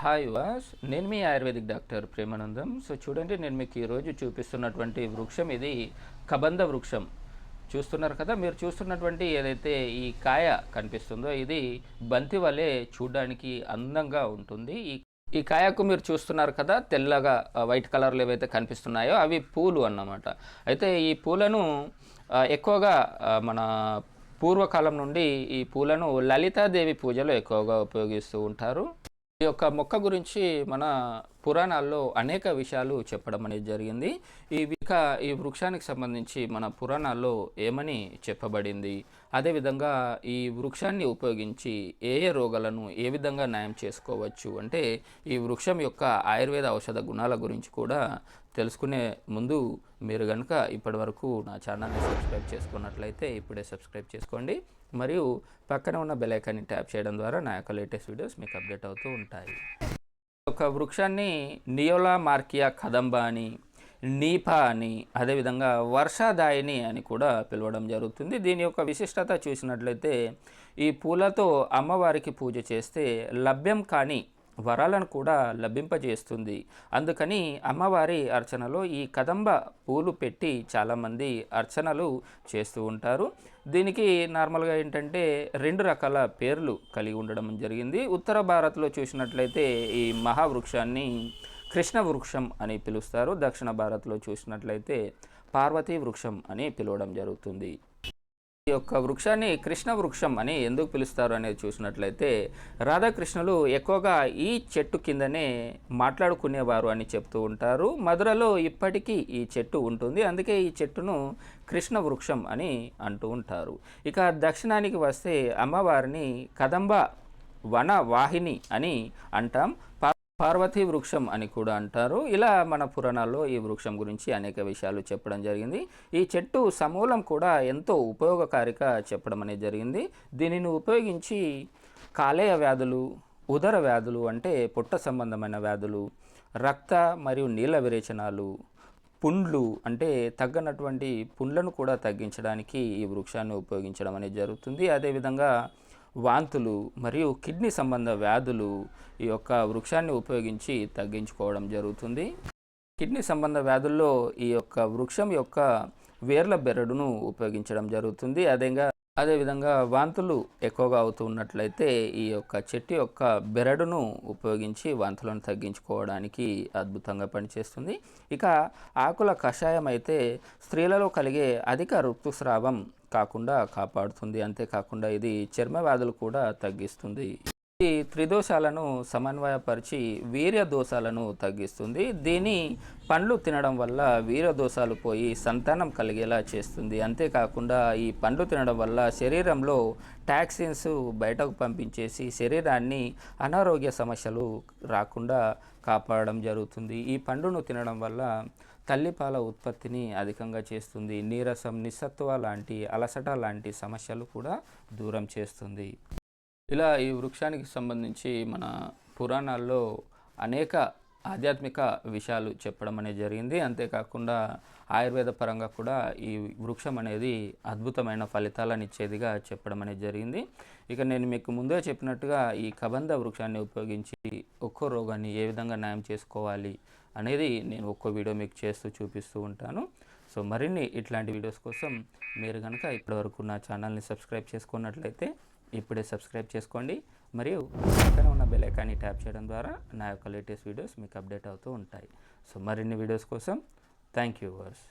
Hi వాస్ నేను మీ ఆయుర్వేదిక్ డాక్టర్ ప్రేమానందం. సో చూడండి నేను మీకు ఈరోజు చూపిస్తున్నటువంటి వృక్షం ఇది కబంధ వృక్షం. చూస్తున్నారు కదా మీరు చూస్తున్నటువంటి ఏదైతే ఈ కాయ కనిపిస్తుందో ఇది బంతి వలె చూడడానికి అందంగా ఉంటుంది. ఈ ఈ కాయకు మీరు చూస్తున్నారు కదా తెల్లగా వైట్ కలర్లు ఏవైతే కనిపిస్తున్నాయో అవి పూలు అన్నమాట. అయితే ఈ పూలను ఎక్కువగా మన పూర్వకాలం నుండి ఈ పూలను లలితాదేవి పూజలో ఎక్కువగా ఉపయోగిస్తూ ఉంటారు. ఈ యొక్క మొక్క గురించి మన పురాణాల్లో అనేక విషయాలు చెప్పడం అనేది జరిగింది. ఈ ఇక ఈ వృక్షానికి సంబంధించి మన పురాణాల్లో ఏమని చెప్పబడింది? అదేవిధంగా ఈ వృక్షాన్ని ఉపయోగించి ఏ ఏ రోగాలను ఏ విధంగా నయం చేసుకోవచ్చు? అంటే ఈ వృక్షం యొక్క ఆయుర్వేద ఔషధ గుణాల గురించి కూడా తెలుసుకునే ముందు మీరు కనుక ఇప్పటివరకు నా ఛానల్ని సబ్స్క్రైబ్ చేసుకున్నట్లయితే ఇప్పుడే సబ్స్క్రైబ్ చేసుకోండి. మరియు పక్కన ఉన్న బెల్ ఐకాన్ని ట్యాప్ చేయడం ద్వారా నా యొక్క లేటెస్ట్ వీడియోస్ మీకు అప్డేట్ అవుతూ ఉంటాయి. ఒక వృక్షాన్ని నియోలా మార్కియా కదంబ అని నీపా అని అదేవిధంగా వర్షాదాయిని అని కూడా పిలవడం జరుగుతుంది. దీని యొక్క విశిష్టత చూసినట్లయితే ఈ పూలతో అమ్మవారికి పూజ చేస్తే లభ్యం కానీ వరాలను కూడా లభింపజేస్తుంది. అందుకని అమ్మవారి అర్చనలో ఈ కదంబ పూలు పెట్టి చాలామంది అర్చనలు చేస్తూ ఉంటారు. దీనికి నార్మల్గా ఏంటంటే రెండు రకాల పేర్లు కలిగి ఉండడం జరిగింది. ఉత్తర భారత్లో చూసినట్లయితే ఈ మహావృక్షాన్ని కృష్ణ వృక్షం అని పిలుస్తారు. దక్షిణ భారత్లో చూసినట్లయితే పార్వతీ వృక్షం అని పిలవడం జరుగుతుంది. ఈ యొక్క వృక్షాన్ని కృష్ణ వృక్షం అని ఎందుకు పిలుస్తారు అనేది చూసినట్లయితే రాధాకృష్ణులు ఎక్కువగా ఈ చెట్టు కిందనే మాట్లాడుకునేవారు అని చెప్తూ ఉంటారు. మధురలో ఇప్పటికీ ఈ చెట్టు ఉంటుంది. అందుకే ఈ చెట్టును కృష్ణ వృక్షం అని అంటూ ఉంటారు. ఇక దక్షిణానికి వస్తే అమ్మవారిని కదంబ వన వాహిని అని అంటాం. పార్వతీ వృక్షం అని కూడా అంటారు. ఇలా మన పురాణాల్లో ఈ వృక్షం గురించి అనేక విషయాలు చెప్పడం జరిగింది. ఈ చెట్టు సమూలం కూడా ఎంతో ఉపయోగకారిక చెప్పడం అనేది జరిగింది. దీనిని ఉపయోగించి కాలేయ వ్యాధులు ఉదర వ్యాధులు అంటే పొట్ట సంబంధమైన వ్యాధులు రక్త మరియు నీళ్ళ విరేచనాలు పుండ్లు అంటే తగ్గనటువంటి పుండ్లను కూడా తగ్గించడానికి ఈ వృక్షాన్ని ఉపయోగించడం అనేది జరుగుతుంది. అదేవిధంగా వాంతులు మరియు కిడ్నీ సంబంధ వ్యాధులు ఈ యొక్క వృక్షాన్ని ఉపయోగించి తగ్గించుకోవడం జరుగుతుంది. కిడ్నీ సంబంధ వ్యాధుల్లో ఈ యొక్క వృక్షం యొక్క వేర్ల బెరడును ఉపయోగించడం జరుగుతుంది. అదేగా అదేవిధంగా వాంతులు ఎక్కువగా అవుతూ ఉన్నట్లయితే ఈ యొక్క చెట్టు యొక్క బెరడును ఉపయోగించి వాంతులను తగ్గించుకోవడానికి అద్భుతంగా పనిచేస్తుంది. ఇక ఆకుల కషాయం అయితే స్త్రీలలో కలిగే అధిక ఋతుస్రావం కాకుండా కాపాడుతుంది. అంతేకాకుండా ఇది చర్మ వ్యాధులు కూడా తగ్గిస్తుంది. ఇది త్రిదోషాలను సమన్వయపరిచి వీర్య దోషాలను తగ్గిస్తుంది. దీని పండ్లు తినడం వల్ల వీర్య దోషాలు పోయి సంతానం కలిగేలా చేస్తుంది. అంతేకాకుండా ఈ పండ్లు తినడం వల్ల శరీరంలో టాక్సిన్స్ బయటకు పంపించేసి శరీరాన్ని అనారోగ్య సమస్యలు రాకుండా కాపాడడం జరుగుతుంది. ఈ పండును తినడం వల్ల తల్లిపాల ఉత్పత్తిని అధికంగా చేస్తుంది. నీరసం నిస్సత్వ లాంటి అలసట లాంటి సమస్యలు కూడా దూరం చేస్తుంది. ఇలా ఈ వృక్షానికి సంబంధించి మన పురాణాల్లో అనేక ఆధ్యాత్మిక విషయాలు చెప్పడం అనేది జరిగింది. అంతేకాకుండా ఆయుర్వేద పరంగా కూడా ఈ వృక్షం అనేది అద్భుతమైన ఫలితాలను ఇచ్చేదిగా చెప్పడం అనేది జరిగింది. ఇక నేను మీకు ముందే చెప్పినట్టుగా ఈ కబంధ వృక్షాన్ని ఉపయోగించి ఒక్కో రోగాన్ని ఏ విధంగా న్యాయం చేసుకోవాలి అనేది నేను ఒక్కో వీడియో మీకు చేస్తూ చూపిస్తూ ఉంటాను. సో మరిన్ని ఇట్లాంటి వీడియోస్ కోసం మీరు కనుక ఇప్పటివరకు నా ఛానల్ని సబ్స్క్రైబ్ చేసుకున్నట్లయితే ఇప్పుడే సబ్స్క్రైబ్ చేసుకోండి. మరియు పక్కన ఉన్న బెల్ ఐకాన్ని ట్యాప్ చేయడం ద్వారా నా యొక్క లేటెస్ట్ వీడియోస్ మీకు అప్డేట్ అవుతూ ఉంటాయి. సో మరిన్ని వీడియోస్ కోసం థ్యాంక్ యూ వర్స్